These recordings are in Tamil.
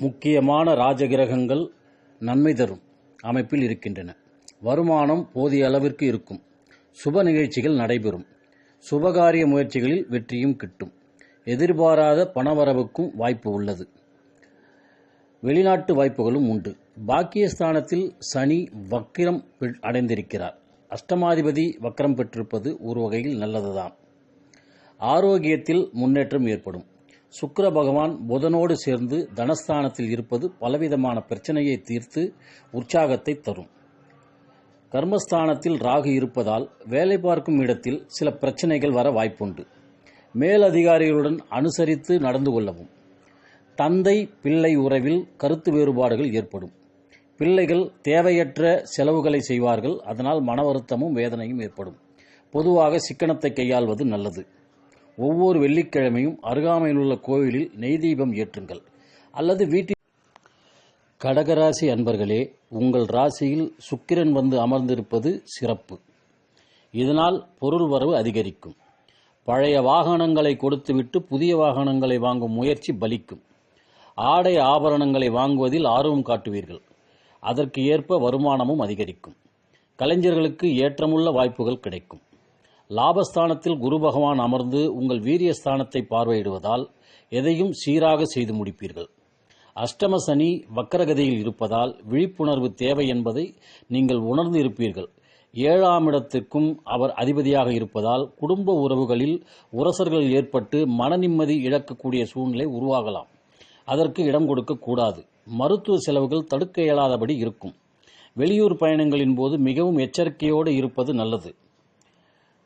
முக்கியமான ராஜகிரகங்கள் நன்மை தரும் அமைப்பில் இருக்கின்றன. வருமானம் போதிய அளவிற்கு இருக்கும். சுப நிகழ்ச்சிகள் நடைபெறும். சுபகாரிய முயற்சிகளில் வெற்றியும் கிட்டும். எதிர்பாராத பணவரவுக்கும் வாய்ப்பு உள்ளது. வெளிநாட்டு வாய்ப்புகளும் உண்டு. பாக்கியஸ்தானத்தில் சனி வக்கிரம் பெ- அடைந்திருக்கிறார். அஷ்டமாதிபதி வக்கரம் பெற்றிருப்பது ஒரு வகையில் நல்லதுதான். ஆரோக்கியத்தில் முன்னேற்றம் ஏற்படும். சுக்கர பகவான் புதனோடு சேர்ந்து தனஸ்தானத்தில் இருப்பது பலவிதமான பிரச்சனையை தீர்த்து உற்சாகத்தை தரும். கர்மஸ்தானத்தில் ராகு இருப்பதால் வேலை பார்க்கும் இடத்தில் சில பிரச்சனைகள் வர வாய்ப்புண்டு. மேலதிகாரிகளுடன் அனுசரித்து நடந்து கொள்ளவும். தந்தை பிள்ளை உறவில் கருத்து வேறுபாடுகள் ஏற்படும். பிள்ளைகள் தேவையற்ற செலவுகளை செய்வார்கள் அதனால் மன வருத்தமும் வேதனையும் ஏற்படும். பொதுவாக சிக்கனத்தை கையாள்வது நல்லது. ஒவ்வொரு வெள்ளிக்கிழமையும் அருகாமையில் உள்ள கோவிலில் நெய் தீபம் ஏற்றுங்கள். அல்லது வீட்டில் கடகராசி அன்பர்களே உங்கள் ராசியில் சுக்கிரன் வந்து அமர்ந்திருப்பது சிறப்பு. இதனால் பொருள் வரவு அதிகரிக்கும். பழைய வாகனங்களை கொடுத்துவிட்டு புதிய வாகனங்களை வாங்கும் முயற்சி பலிக்கும். ஆடை ஆபரணங்களை வாங்குவதில் ஆர்வம் காட்டுவீர்கள். அதற்கு ஏற்ப வருமானமும் அதிகரிக்கும். கலைஞர்களுக்கு ஏற்றமுள்ள வாய்ப்புகள் கிடைக்கும். லாபஸ்தானத்தில் குரு பகவான் அமர்ந்து உங்கள் வீரியஸ்தானத்தை பார்வையிடுவதால் எதையும் சீராக செய்து முடிப்பீர்கள். அஷ்டம சனி வக்கரகதியில் இருப்பதால் விழிப்புணர்வு தேவை என்பதை நீங்கள் உணர்ந்து இருப்பீர்கள். ஏழாம் இடத்திற்கும் அவர் அதிபதியாக இருப்பதால் குடும்ப உறவுகளில் உரசர்கள் ஏற்பட்டு மன நிம்மதி இழக்கக்கூடிய சூழ்நிலை உருவாகலாம். அதற்கு இடம் கொடுக்கக்கூடாது மருத்துவ செலவுகள் தடுக்க இயலாதபடி இருக்கும். வெளியூர் பயணங்களின் போது மிகவும் எச்சரிக்கையோடு இருப்பது நல்லது.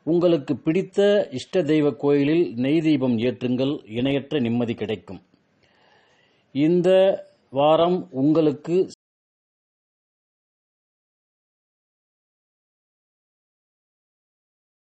உங்களுக்கு பிடித்த இஷ்ட தெய்வ கோயிலில் நெய் தீபம் ஏற்றுங்கள் இணையற்ற நிம்மதி கிடைக்கும். இந்த வாரம் உங்களுக்கு